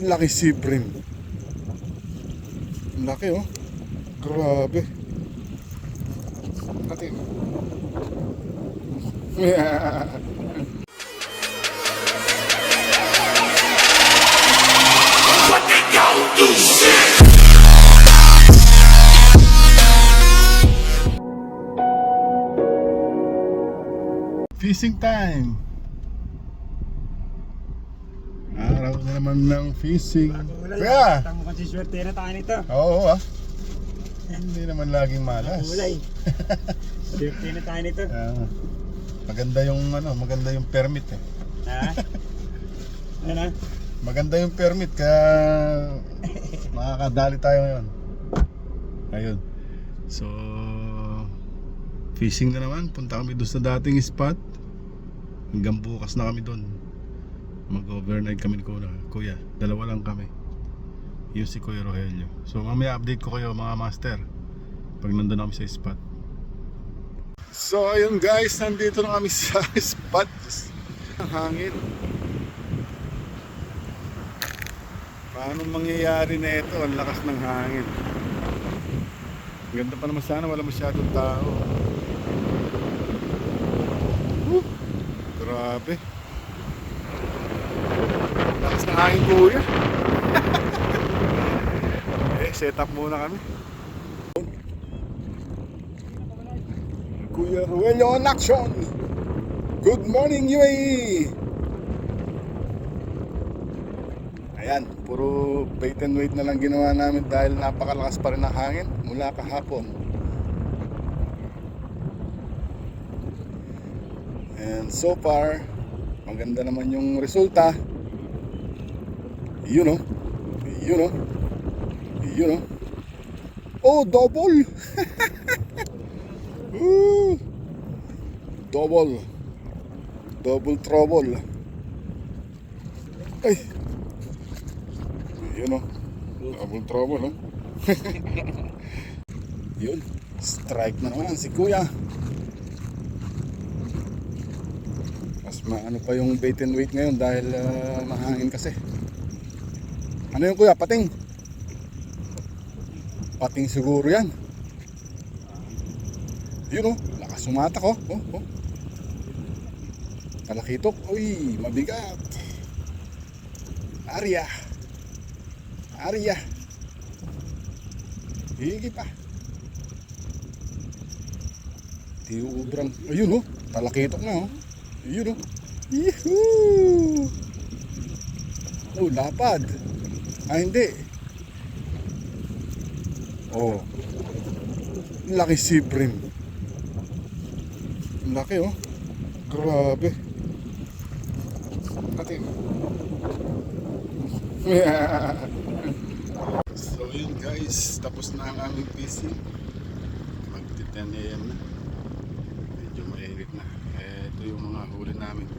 Laki siprim. Laki oh. Grabe. Natin. Fishing time. Araw na naman ng fishing. Kaya, Tamo kasi swerte na tayo nito. oo ah. Hindi naman laging malas. Kulay. swerte na tayo nito. Ah, maganda yung ano, maganda yung permit eh. Ha? Ano? Maganda yung permit kaya makakadali tayo ngayon. Ayun. So fishing na naman. Punta kami doon sa dating spot. Hanggang bukas na kami doon. Mag-overnight kami ni Kuya. Kuya, dalawa lang kami. Yung si Kuya Rogelio. So mamaya update ko kayo mga master. Pag nandun na kami sa spot. So ayun guys, nandito na kami sa spot. Ang hangin. Paano mangyayari na ito? Ang lakas ng hangin. Ang Ganda pa naman sana, wala masyadong tao. Woo! Grabe. Lakas ng hangin kuya. eh, set up muna kami. Kuya Ruelio on action! Good morning UAE! Ayan, puro bait and wait na lang ginawa namin dahil napakalakas pa rin ang hangin mula kahapon. And so far, maganda naman yung resulta. Yun oh. Yun oh. Yun oh. Oh, double! Woo! Double. Double trouble. Ay! Yun o. Double trouble o. Yun. Strike na naman si kuya. Mas maano pa yung bait and wait ngayon dahil ah, mahangin kasi. Ano yung kuya? Pating? Pating siguro yan. Yun o. Lakas sumatak o. Oh, oh. Talakitok. Uy, mabigat. Arya. Arya. Higi pa. Tiubrang. Ayun oh. Talakitok na oh. Ayun oh. Yehoo! Oh, lapad. Ah, hindi. Oh. Laki siprim. Laki oh. Grabe. Natin. so yun guys, tapos na ang aming PC. Magti 10 AM na. Medyo mainit na. Eh, ito yung mga huli namin.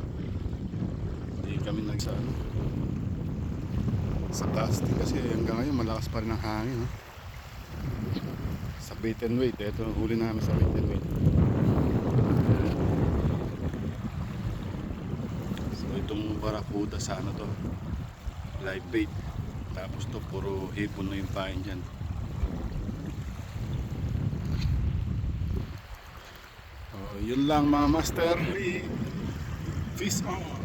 Hindi kami nagsa ano, sa casting kasi hanggang ngayon malakas pa rin ang hangin. No? Sa bait and wait, ito ang huli namin sa bait and wait. So itong barakuda sa ano to, live bait. Tapos to puro hipon na yung pain dyan. Oh, yun lang mga master. Fish on.